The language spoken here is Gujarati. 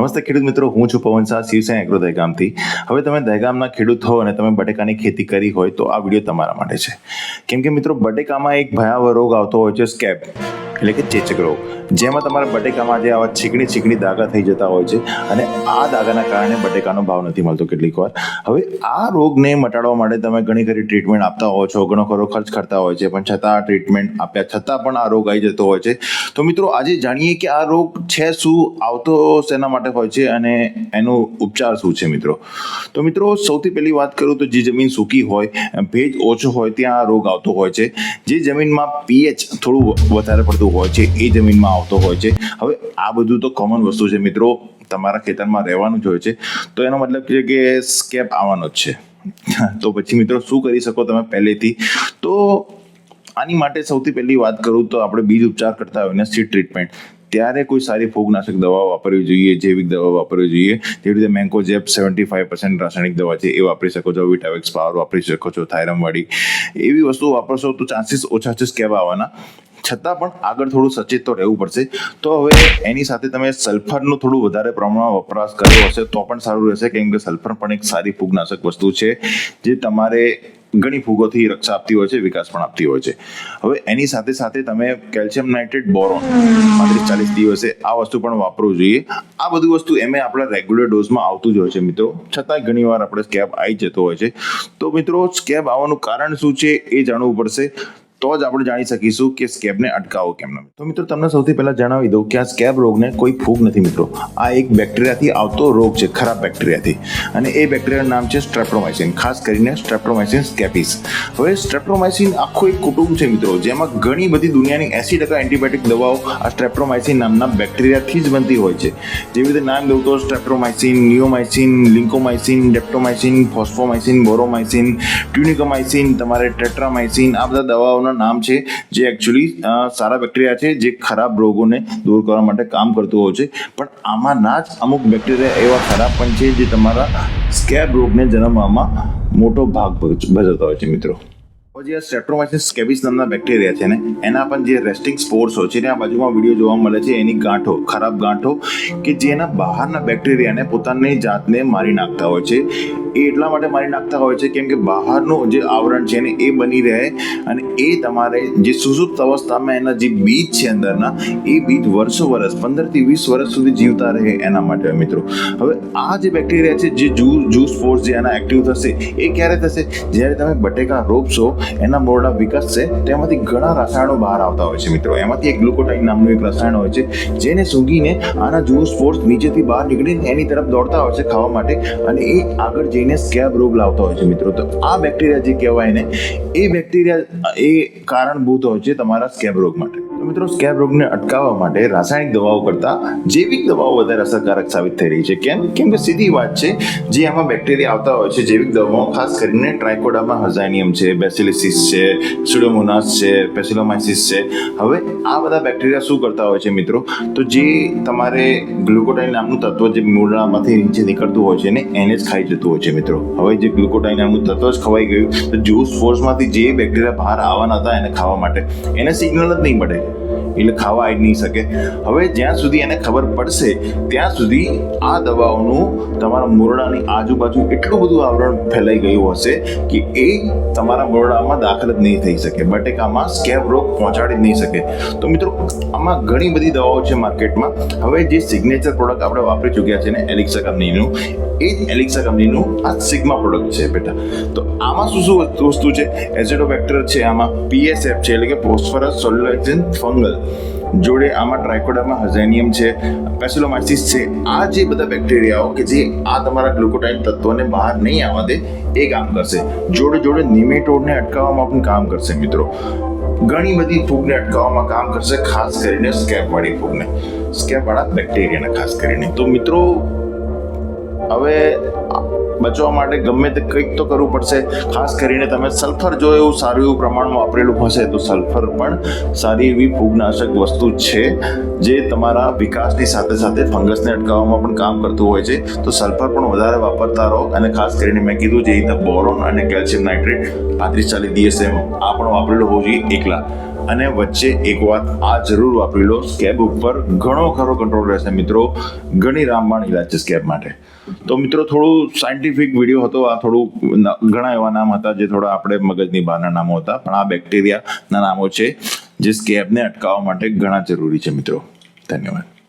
નમસ્તે ખેડૂત મિત્રો, હું છું પવન શાહ શિવસેના એગ્રો દહેગામથી. હવે તમે દહેગામના ખેડૂત હો અને તમે બટેકાની ખેતી કરી હોય તો આ વીડિયો તમારા માટે છે. કેમ કે મિત્રો, બટેકામાં એક ભયાવહ રોગ આવતો હોય છે સ્કેબ. એટલે કે ચેચક રોગ જેમાં તમારા બટેકામાં જે આવા ચીકણી ચીકણી દાગા થઈ જતા હોય છે અને આ દાગાના કારણે બટેકાનો ભાવ નથી મળતો કેટલીક વાર. હવે આ રોગને મટાડવા માટે તમે ઘણી ખરી ટ્રીટમેન્ટ આપતા હો છો, ઘણો ખરો ખર્ચ કરતા હોય છે, પણ છતાં આ ટ્રીટમેન્ટ આપ્યા છતાં પણ આ રોગ આવી જતો હોય છે. તો મિત્રો, આજે જાણીએ કે આ રોગ છે શું, આવતો શેના માટે હોય છે અને એનો ઉપચાર શું છે મિત્રો? તો મિત્રો, સૌથી પહેલી વાત કરું તો જે જમીન સૂકી હોય, ભેજ ઓછો હોય, ત્યાં આ રોગ આવતો હોય છે. જે જમીનમાં પીએચ થોડું વધારે પડતું હોય છે, એ જમીનમાં આવતો હોય છે. હવે આ બધું તો કોમન વસ્તુ છે મિત્રો, તમારા ખેતરમાં રહેવાનું જ હોય છે. તો એનો મતલબ છે કે સ્કેપ આવવાનો જ છે. તો પછી મિત્રો શું કરી શકો તમે પહેલેથી? તો આની માટે સૌથી પહેલી વાત કરું તો આપણે બીજ ઉપચાર કરતા હોય ને સીડ ટ્રીટમેન્ટ ત્યારે કોઈ સારી ફૂગનાશક દવા વાપરવી જોઈએ, જૈવિક દવા વાપરવી જોઈએ. જેવી રીતે મેન્કોજેપ સેવન્ટી ફાઈવ પર્સન્ટ રાસાયણિક દવા છે, એ વાપરી શકો છો. વિટાવેક્સ પાવર વાપરી શકો છો થાયરમવાળી એવી વસ્તુઓ વાપરશો તો ચાન્સીસ ઓછા છે કહેવા આવવાના. છતાં પણ આગળ થોડું સચેત તો રહેવું પડશે. તો હવે એની સાથે તમે સલ્ફરનું થોડું વધારે પ્રમાણમાં વપરાશ કર્યો હશે તો પણ સારું રહેશે, કેમ કે સલ્ફર પણ એક સારી ફૂગનાશક વસ્તુ છે, જે તમારે ઘણી ફૂગોથી રક્ષા આપતી હોય છે, વિકાસ પણ આપતી હોય છે. હવે એની સાથે સાથે તમે કેલ્શિયમ નાઇટ્રેટ બોરોન પાંત્રીસ ચાલીસ દિવસે આ વસ્તુ પણ વાપરવું જોઈએ. આ બધું વસ્તુ એમે આપણા રેગ્યુલર ડોઝમાં આવતું જ હોય છે મિત્રો. છતાંય ઘણી વાર આપણે સ્કેબ આવી જતો હોય છે. તો મિત્રો, સ્કેબ આવવાનું કારણ શું છે એ જાણવું પડશે. તો જ આપણે જાણી શકીશું કે સ્કેબને અટકાવો કેમ ન. તો મિત્રો, તમને સૌથી પહેલા જણાવી દઉં કે આ સ્કેબ રોગને કોઈ ફૂગ નથી મિત્રો. આ એક બેક્ટેરિયાથી આવતો રોગ છે, ખરાબ બેક્ટેરિયાથી. અને એ બેક્ટેરિયાનું નામ છે સ્ટ્રેપ્ટોમાઇસિન ખાસ કરીને સ્ટ્રેપ્ટોમાઇસિન સ્કેપિસ હવે સ્ટ્રેપ્ટોમાઇસિન આખું એક કુટુંબ છે મિત્રો, જેમાં ઘણી બધી દુનિયાની એસી ટકા એન્ટીબાયોટિક દવાઓ આ સ્ટ્રેપ્ટોમાઇસિન નામના બેક્ટેરિયાથી જ બનતી હોય છે. જેવી રીતે નામ દઉં તો સ્ટ્રેપ્ટોમાઇસિન નિયોમાઇસિન લિન્કોમાઇસિન ડેપ્ટોમાઇસિન ફોસ્ફોમાઇસિન બોરોમાઇસિન ટ્યુનિકોમાઇસિન તમારે ટેટ્રામાઇસિન આ બધા દવાઓના નામ છે, જે એકચ્યુઅલી સારા બેક્ટેરિયા છે, જે ખરાબ રોગોને દૂર કરવા માટે કામ કરતું હોય છે. પણ આમાંના જ અમુક બેક્ટેરિયા એવા ખરાબ પણ છે, જે તમારા સ્કેબ રોગને જન્મવામાં મોટો ભાગ ભજ- ભજવતા હોય છે મિત્રો. જે સ્ટ્રેપ્ટોમાઇસિસ સ્કેબિસ નામના બેક્ટેરિયા છે ને, એના પણ જે રેસ્ટિંગ સ્પોર્સ હોય છે ને આ બાજુમાં વીડિયો જોવા મળે છે, એની ગાંઠો, ખરાબ ગાંઠો, કે જેના બહારના બેક્ટેરિયાને પોતાની જાતને મારી નાખતા હોય છે. એ એટલા માટે મારી નાખતા હોય છે કેમ કે બહારનું જે આવરણ છે ને, એ બની રહે અને એ તમારે જે સુસુપ્ત અવસ્થામાં એના જે બીજ છે અંદરના, એ બીજ વર્ષો વર્ષ, પંદરથી વીસ વર્ષ સુધી જીવતા રહે એના માટે મિત્રો. હવે આ જે બેક્ટેરિયા છે, જે જૂ જૂસ ફોર્સ જે એના એક્ટિવ થશે, એ ક્યારે થશે? જ્યારે તમે બટેકા રોપશો એના મોરડા વિકસશે તેમાંથી ઘણા રસાયણો બહાર આવતા હોય છે મિત્રો. એમાંથી એક ગ્લુકોટાઇન નામનું એક રસાયણ હોય છે, જેને સૂંઘીને આના જૂસ ફોર્સ નીચેથી બહાર નીકળીને એની તરફ દોડતા હોય છે ખાવા માટે અને એ આગળ જઈને સ્કેબ રોગ લાવતા હોય છે મિત્રો. તો આ બેક્ટેરિયા જે કહેવાય ને એ બેક્ટેરિયા, એ કારણભૂત હોય છે તમારા સ્કેબ રોગ માટે. તો મિત્રો સ્કેબ રોગને અટકાવવા માટે રાસાયણિક દવાઓ કરતા જૈવિક દવાઓ વધારે અસરકારક સાબિત થઈ રહી છે. કેમ? કેમ કે સીધી વાત છે, જે આમાં બેક્ટેરિયા આવતા હોય છે, જૈવિક દવાઓ ખાસ કરીને ટ્રાઇકોડામાં હઝાઇનિયમ છે બેસિલિસિસ છે સુડોમોનાસ છે પેસિલોમાઇસિસ છે. હવે આ બધા બેક્ટેરિયા શું કરતા હોય છે મિત્રો? તો જે તમારે ગ્લુકોટાઇન નામનું તત્વ જે મૂળામાંથી નીચે નીકળતું હોય છે ને એને જ ખાઈ જતું હોય છે મિત્રો. હવે જે ગ્લુકોટાઇન નામનું તત્વ જ ખવાઈ ગયું, તો જ્યુસ ફોર્સમાંથી જે બેક્ટેરિયા બહાર આવવાના હતા એને ખાવા માટે. એને સિગ્નલ જ નહીં મળે. એટલે ખાવા આવી નહીં શકે. હવે જ્યાં સુધી એને ખબર પડશે, ત્યાં સુધી આ દવાઓનું તમારા મોરડાની આજુબાજુ એટલું બધું આવરણ ફેલાઈ ગયું હશે કે એ તમારા મોરડામાં દાખલ જ નહીં થઈ શકે. બટેકામાં સ્કેબ રોગ પહોંચાડી નહીં શકે. તો મિત્રો, આમાં ઘણી બધી દવાઓ છે માર્કેટમાં. હવે જે સિગ્નેચર પ્રોડક્ટ આપણે વાપરી ચૂક્યા છે ને એલિક્સા કંપનીનું, એ જ એલિક્સા કંપનીનું આ સિગ્મા પ્રોડક્ટ છે બેટા. તો આમાં શું શું વસ્તુ- છે? એઝેડોબેક્ટર છે આમાં પીએસએફ છે, એટલે કે ફોસ્ફરસ સોલ્યુલેશન ફંગલ. જોડે આમાં ટ્રાયકોડામાં હઝેનિયમ છે પેસિલોમાઇસિસ છે, આ જે બધા બેક્ટેરિયાઓ કે જે આ તમારા ગ્લુકોટાઇન તત્વોને બહાર નહીં આવવા દે, એ કામ કરશે. જોડે જોડે નિમેટોડને અટકાવવામાં પણ કામ કરશે મિત્રો. ઘણી બધી ફૂગને અટકાવવામાં કામ કરશે, ખાસ કરીને સ્કેપવાળી ફૂગને. સ્કેપવાળા બેક્ટેરિયાને ખાસ કરીને. તો મિત્રો, હવે બચવા માટે ગમે તે કંઈક તો કરવું પડશે. ખાસ કરીને તમે સલ્ફર જો એવું સારું એવું પ્રમાણમાં વાપરેલું હશે, તો સલ્ફર પણ સારી એવી ફૂગનાશક વસ્તુ છે, જે તમારા વિકાસની સાથે સાથે ફંગસને અટકાવવામાં પણ કામ કરતું હોય છે. તો સલ્ફર પણ વધારે વાપરતા રહો અને ખાસ કરીને મેં કીધું જે રીતે બોરોન અને કેલ્શિયમ નાઇટ્રેટ પાંત્રીસ ચાલીસ દિવસે આ પણ વાપરેલું હોવું જોઈએ એકલા. અને વચ્ચે એક વાત આ જરૂર વાપરી લો, સ્કેબ ઉપર ઘણો ખરો કંટ્રોલ રહેશે મિત્રો, ઘણી રામબાણ ઇલાજ છે સ્કેબ માટે. તો મિત્રો થોડું સાયન્ટિફિક વીડિયો હતો. આ થોડું ઘણા એવા નામ હતા જે થોડા આપણે મગજની બહારના નામો હતા. પણ આ બેક્ટેરિયાના નામો છે જે સ્કેબને અટકાવવા માટે ઘણા જરૂરી છે મિત્રો. ધન્યવાદ.